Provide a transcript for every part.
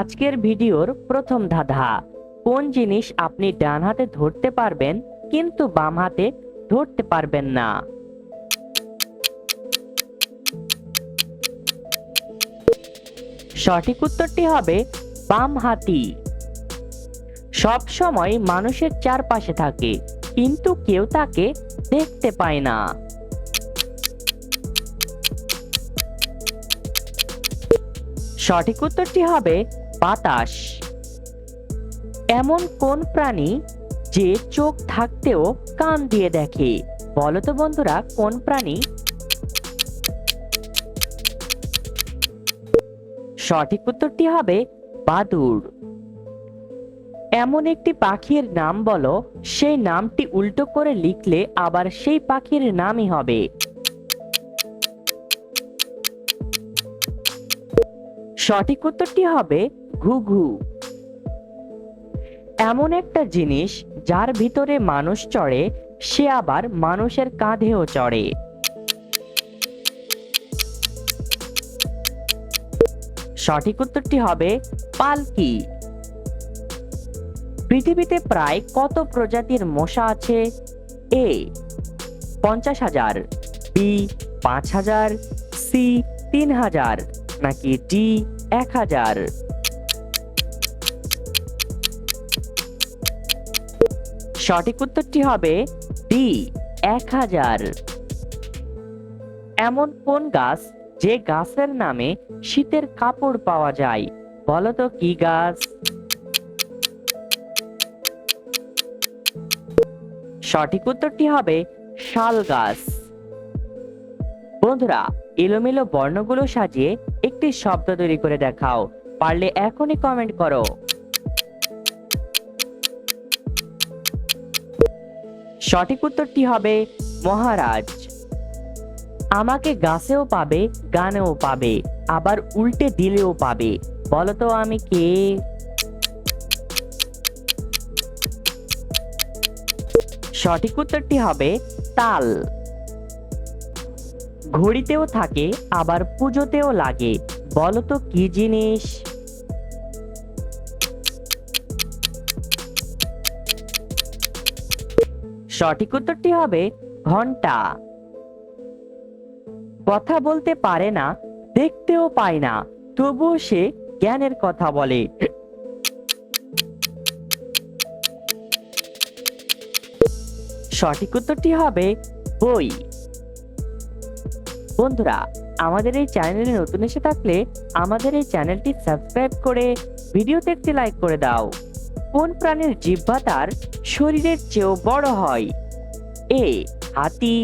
আজকের ভিডিওর প্রথম ধাঁধা। কোন জিনিস আপনি ডান হাতে ধরতে পারবেন, কিন্তু বাম হাতে ধরতে পারবেন না। সঠিক উত্তরটি হবে বাম হাতি। সব সময় মানুষের চারপাশে থাকে, কিন্তু কেউ তাকে দেখতে পায় না। সঠিক উত্তরটি হবে বাতাস। এমন কোন প্রাণী যে চোখ থাকতেও কান দিয়ে দেখে? বলতো বন্ধুরা, কোন প্রাণী? সঠিক উত্তরটি হবে বাদুড় এমন একটি পাখির নাম বলো, সেই নামটি উল্টো করে লিখলে আবার সেই পাখির নামই হবে। সঠিক উত্তরটি হবে ঘুঘু এমন একটা জিনিস যার ভিতরে মানুষ চড়ে, সে আবার মানুষের কাঁধেও চড়ে। সঠিক উত্তরটি হবে পালকি। পৃথিবীতে প্রায় কত প্রজাতির মশা আছে? এ, পঞ্চাশ হাজার, বি, পাঁচ হাজার, সি, তিন হাজার। নাকি ডি এক হাজার? সঠিক উত্তরটি হবে ডি এক হাজার। এমন কোন গাছ যে গাছের নামে শীতের কাপড় পাওয়া যায়? বলতো কি গাছ? সঠিক উত্তরটি হবে শাল গাছ। বন্ধুরা এলোমেলো বর্ণগুলো সাজিয়ে একটি শব্দ তৈরি করে দেখাও। পারলে এখনই কমেন্ট করো। সঠিক উত্তরটি হবে, মহারাজ। আমাকে গাছেও পাবে, গানেও পাবে, আবার উল্টে দিলেও পাবে। বলতো আমি কে? সঠিক উত্তরটি হবে, তাল। ঘড়িতেও থাকে, আবার পুজোতেও লাগে। বলতো কি জিনিস? সঠিক উত্তরটি হবে ঘণ্টা। কথা বলতে পারে না, দেখতেও পায় না, তবুও সে জ্ঞানের কথা বলে। সঠিক উত্তরটি হবে বই। বন্ধুরা, আমাদের এই চ্যানেলে নতুন এসে থাকলে আমাদের এই চ্যানেলটি সাবস্ক্রাইব করে ভিডিওতে একটি লাইক করে দাও। কোন প্রাণীর জিহ্বা তার শরীরের চেয়েও বড় হয়? এ, হাতি,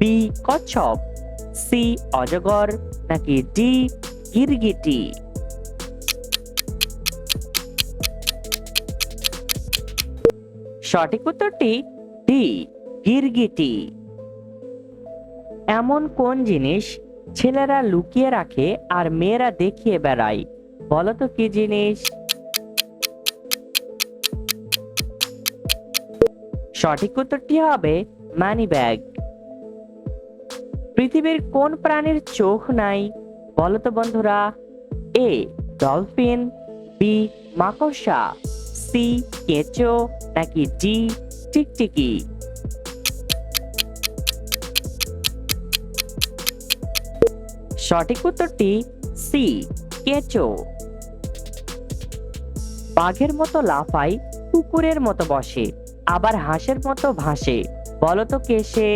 বি, কচ্ছপ, সি, অজগর, নাকি ডি, গিরগিটি? সঠিক উত্তরটি ডি, গিরগিটি। এমন কোন জিনিস ছেলেরা লুকিয়ে রাখে আর মেয়েরা দেখিয়ে বেড়ায়? বলতো কি জিনিস? সঠিক উত্তরটি হবে মানি ব্যাগ। পৃথিবীর কোন প্রাণীর চোখ নাই? বলতো বন্ধুরা, এ ডলফিন, বি মাকড়সা, সি কেঁচো, নাকি ডি টিকটিকি? সঠিক উত্তরটি সি কেঁচো বাঘের মতো লাফায়, কুকুরের মতো বসে, আবার হাঁসের মতো ভাসে। বলতো কে সে?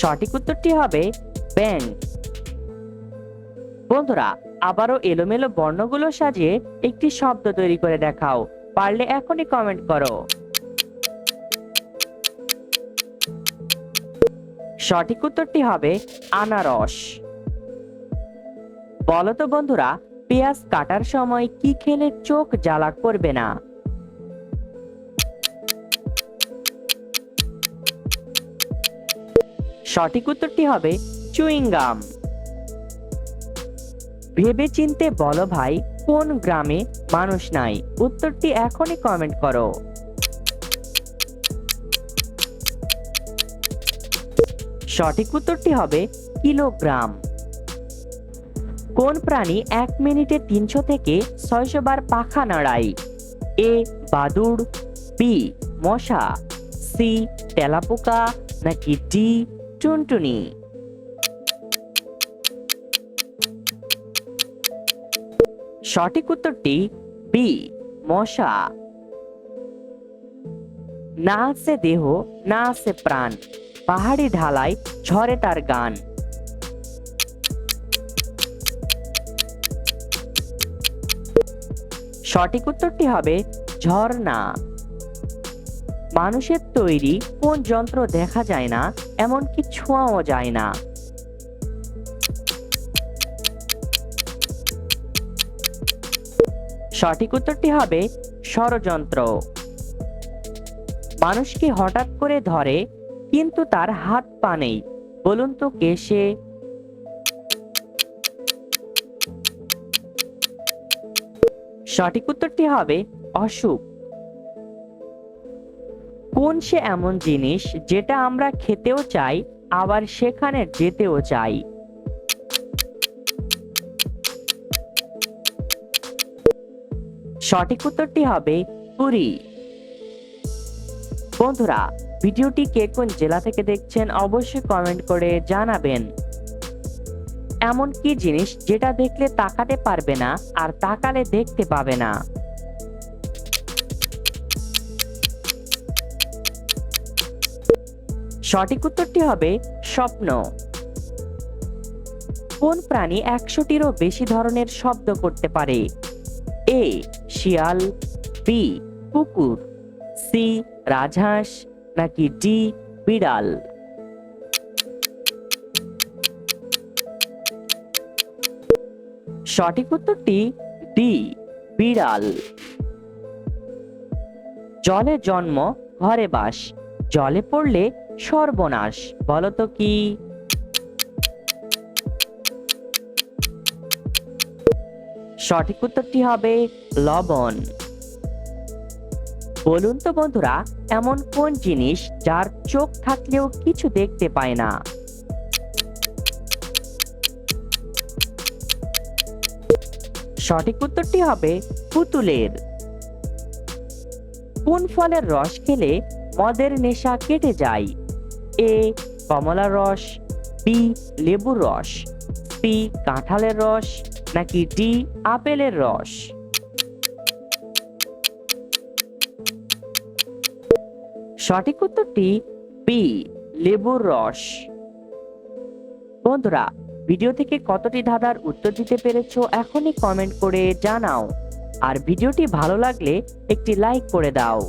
সঠিক উত্তরটি হবে ব্যাং বন্ধুরা, আবারও এলোমেলো বর্ণগুলো সাজিয়ে একটি শব্দ তৈরি করে দেখাও। পারলে এখনই কমেন্ট করো। সঠিক উত্তরটি হবে আনারস। বলতো বন্ধুরা, পেঁয়াজ কাটার সময় কি খেলে চোখ জ্বালা করবে না? সঠিক উত্তরটি হবে চুইংগাম ভেবে চিনতে বলো ভাই, কোন গ্রামে মানুষ নাই? উত্তরটি এখনই কমেন্ট করো। সঠিক উত্তরটি হবে কিলোগ্রাম। কোন প্রাণী এক মিনিটে তিনশো থেকে ছয়শো বার পাখা নাড়ায়? এ, বাদুড়, বি, মশা, সি, তেলাপোকা, নাকি ডি, টুনটুনি? সঠিক উত্তরটি বি, মশা। না আছে দেহ, না আছে প্রাণ। পাহাড়ি ঢালাই ঝরে তার গান। সঠিক উত্তরটি হবে ঝর্ণা। মানুষের তৈরি কোন যন্ত্র দেখা যায় না, এমনকি ছোঁয়াও যায় না। সঠিক উত্তরটি হবে ষড়যন্ত্র। মানুষকে হঠাৎ করে ধরে কিন্তু তার হাত পা নেই। বলুন তো কে সে? সঠিক উত্তরটি হবে অসুখ কোন সে এমন জিনিস যেটা আমরা খেতেও চাই, আবার সেখানে যেতেও চাই? সঠিক উত্তরটি হবে পুরী। বন্ধুরা ভিডিওটি কে কোন জেলা থেকে দেখছেন অবশ্যই কমেন্ট করে জানাবেন। এমন কি জিনিস যেটা দেখলে তাকাতে পারবে না আর তাকালে দেখতে পাবে না? সঠিক উত্তরটি হবে স্বপ্ন। কোন প্রাণী একশোটিরও বেশি ধরনের শব্দ করতে পারে? এ, শিয়াল, বি, কুকুর, সি, রাজহাঁস নাকি ডি বিড়াল? সঠিক উত্তরটি ডি, বিড়াল। জলে জন্ম, ঘরে বাস। জলে পড়লে সর্বনাশ, বলতো কি? সঠিক উত্তরটি হবে লবণ। বলুন তো বন্ধুরা, এমন কোন জিনিস যার চোখ থাকলেও কিছু দেখতে পায় না? সঠিক উত্তরটি হবে পুতুলের। কোন ফলের রস খেলে মদের নেশা কেটে যায়? এ, কমলার রস, বি, লেবুর রস, সি, কাঁঠালের রস, নাকি ডি, আপেলের রস? সঠিক উত্তরটি বি লেবুর রস। বন্ধুরা, ভিডিও থেকে কতটি ধাঁধার উত্তর দিতে পেরেছ এখনই কমেন্ট করে জানাও। আর ভিডিওটি ভালো লাগলে একটি লাইক করে দাও।